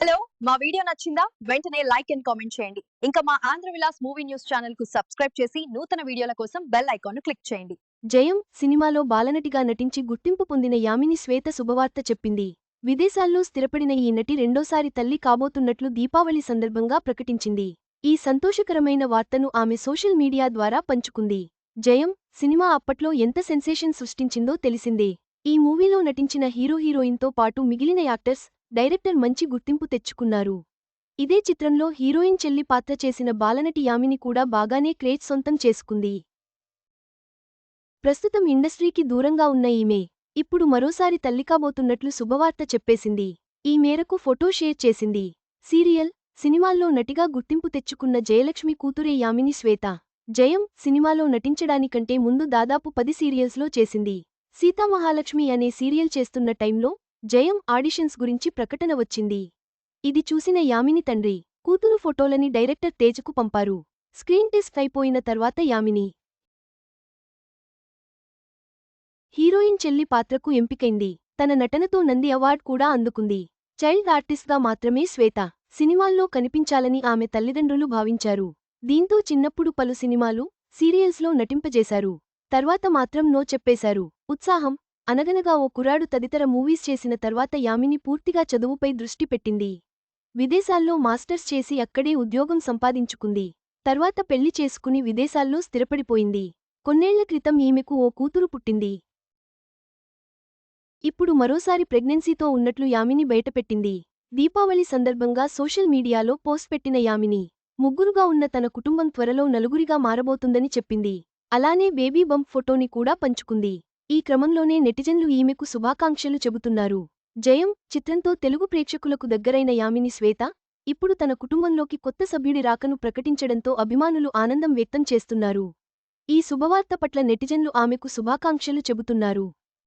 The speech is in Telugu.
హలో మా వీడియో నచ్చిందా? వెంటనే లైక్ అండ్ కామెంట్ చేయండి. ఇంకా మా ఆంధ్ర విలాస్ మూవీ న్యూస్ ఛానల్కు సబ్స్క్రైబ్ చేసి నూతన వీడియోల కోసం బెల్ ఐకాన్ క్లిక్ చేయండి. జయం సినిమాలో బాలనటిగా నటించి గుర్తింపు పొందిన యామిని శ్వేత శుభవార్త చెప్పింది. విదేశాల్లో స్థిరపడిన ఈ నటి రెండోసారి తల్లి కాబోతున్నట్లు దీపావళి సందర్భంగా ప్రకటించింది. ఈ సంతోషకరమైన వార్తను ఆమె సోషల్ మీడియా ద్వారా పంచుకుంది. జయం సినిమా అప్పట్లో ఎంత సెన్సేషన్ సృష్టించిందో తెలిసిందే. ఈ మూవీలో నటించిన హీరో హీరోయిన్తో పాటు మిగిలిన యాక్టర్స్ డైరెక్టర్ మంచి గుర్తింపు తెచ్చుకున్నారు. ఇదే చిత్రంలో హీరోయిన్ చెల్లి పాత్ర చేసిన బాలనటి యామిని కూడా బాగానే క్రేజ్ సొంతం చేసుకుంది. ప్రస్తుతం ఇండస్ట్రీకి దూరంగా ఉన్న ఈమె. ఇప్పుడు మరోసారి తల్లికాబోతున్నట్లు శుభవార్త చెప్పేసింది. ఈ మేరకు ఫోటో షేర్ చేసింది. సీరియల్ సినిమాల్లో నటిగా గుర్తింపు తెచ్చుకున్న జయలక్ష్మి కూతురే యామిని శ్వేత. జయం సినిమాలో నటించడానికంటే ముందు దాదాపు పది సీరియల్స్లో చేసింది. సీతామహాలక్ష్మి అనే సీరియల్ చేస్తున్న టైంలో జయం ఆడిషన్స్ గురించి ప్రకటన వచ్చింది. ఇది చూసిన యామిని తండ్రి కూతురు ఫోటోలని డైరెక్టర్ తేజకు పంపారు. స్క్రీన్ టెస్ట్ అయిపోయిన తర్వాత యామిని. హీరోయిన్ చెల్లి పాత్రకు ఎంపికైంది. తన నటనతో నంది అవార్డ్ కూడా అందుకుంది. చైల్డ్ ఆర్టిస్ట్గా మాత్రమే శ్వేత సినిమాల్లో కనిపించాలని ఆమె తల్లిదండ్రులు భావించారు. దీంతో చిన్నప్పుడు పలు సినిమాలు సీరియల్స్లో నటింపజేశారు. తర్వాత మాత్రం నో చెప్పేశారు. ఉత్సాహం అనగనగా ఓ కురాడు తదితర మూవీస్ చేసిన తర్వాత యామిని పూర్తిగా చదువుపై దృష్టి పెట్టింది. విదేశాల్లో మాస్టర్స్ చేసి అక్కడే ఉద్యోగం సంపాదించుకుంది. తర్వాత పెళ్ళి చేసుకుని విదేశాల్లో స్థిరపడిపోయింది. కొన్నేళ్ళ క్రితం ఈమెకు ఓ కూతురు పుట్టింది. ఇప్పుడు మరోసారి ప్రెగ్నెన్సీతో ఉన్నట్లు యామిని బయటపెట్టింది. దీపావళి సందర్భంగా సోషల్ మీడియాలో పోస్ట్ పెట్టిన యామిని ముగ్గురుగా ఉన్న తన కుటుంబం త్వరలో నలుగురిగా మారబోతుందని చెప్పింది. అలానే బేబీ బంప్ ఫోటోని కూడా పంచుకుంది. ఈ క్రమంలోనే నెటిజన్లు ఈమెకు శుభాకాంక్షలు చెబుతున్నారు. జయం చిత్రంతో తెలుగు ప్రేక్షకులకు దగ్గరైన యామిని శ్వేత ఇప్పుడు తన కుటుంబంలోకి కొత్త సభ్యుడి రాకను ప్రకటించడంతో అభిమానులు ఆనందం వ్యక్తం చేస్తున్నారు. ఈ శుభవార్త పట్ల నెటిజన్లు ఆమెకు శుభాకాంక్షలు చెబుతున్నారు.